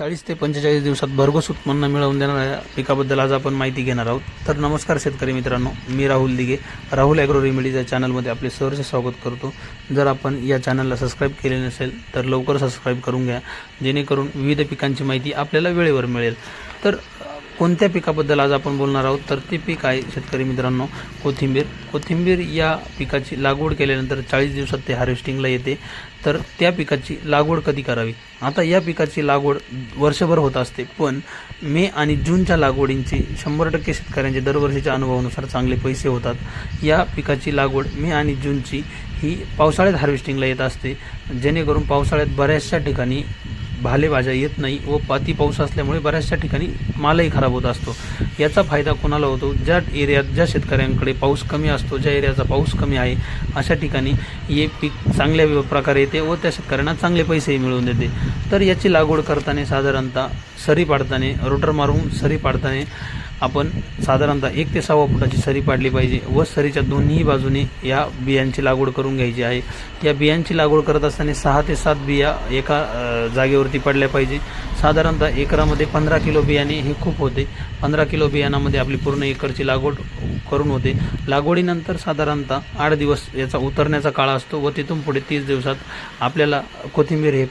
चाळीस ते पंचेचाळीस दिवसात भरघोस उत्पन्न मिळवून देणाऱ्या पिकाबद्दल आज आपण माहिती घेणार आहोत. तर नमस्कार शेतकरी मित्रांनो मी राहुल दिगे राहुल ॲग्रो रेमेडीज या चॅनलमध्ये आपले सहर्ष स्वागत करतो. जर आपण या चॅनलला सबस्क्राईब केले नसेल तर लवकर सबस्क्राईब करून घ्या जेणेकरून विविध पिकांची माहिती आपल्याला वेळेवर मिळेल. तर कोणत्या पिकाबद्दल आज आपण बोलणार आहोत? तर ते पीक आहे शेतकरी मित्रांनो कोथिंबीर. कोथिंबीर या पिकाची लागवड केल्यानंतर चाळीस दिवसात ते हार्वेस्टिंगला येते. तर त्या पिकाची लागवड कधी करावी? आता या पिकाची लागवड वर्षभर होत असते पण मे आणि जूनच्या लागवडींची शंभर टक्के शेतकऱ्यांचे दरवर्षीच्या अनुभवानुसार चांगले पैसे होतात. या पिकाची लागवड मे आणि जूनची ही पावसाळ्यात हार्वेस्टिंगला येत असते. जेणेकरून पावसाळ्यात बऱ्याचशा ठिकाणी भालेभाज्या येत नाही व पाती पाऊस असल्यामुळे बऱ्याचशा ठिकाणी मालही खराब होत असतो. याचा फायदा कोणाला होतो? ज्या एरियात ज्या शेतकऱ्यांकडे पाऊस कमी असतो ज्या एरियाचा पाऊस कमी आहे अशा ठिकाणी हे पीक चांगल्या प्रकारे येते व त्या शेतकऱ्यांना चांगले पैसेही मिळवून देते. तर याची लागवड करताना साधारणतः सरी पाडताना रोटर मारून सरी पाडताना आपण साधारणतः एक ते सव्वा फुटाची सरी पाडली पाहिजे व सरीच्या दोन्ही बाजूने या बियांची लागवड करून घ्यायची आहे. या बियांची लागवड करत असताना सहा ते सात बिया एका जागेवरती पडल्या पाहिजे. साधारणतः एकरामध्ये पंधरा किलो बियाणे हे खूप होते. पंधरा किलो बियाणामध्ये आपली पूर्ण एकरची लागवड करून होते. लागवडीनंतर साधारणतः आठ दिवस याचा उतरण्याचा काळ असतो व तिथून पुढे तीस दिवसात आपल्याला कोथिंबीर हे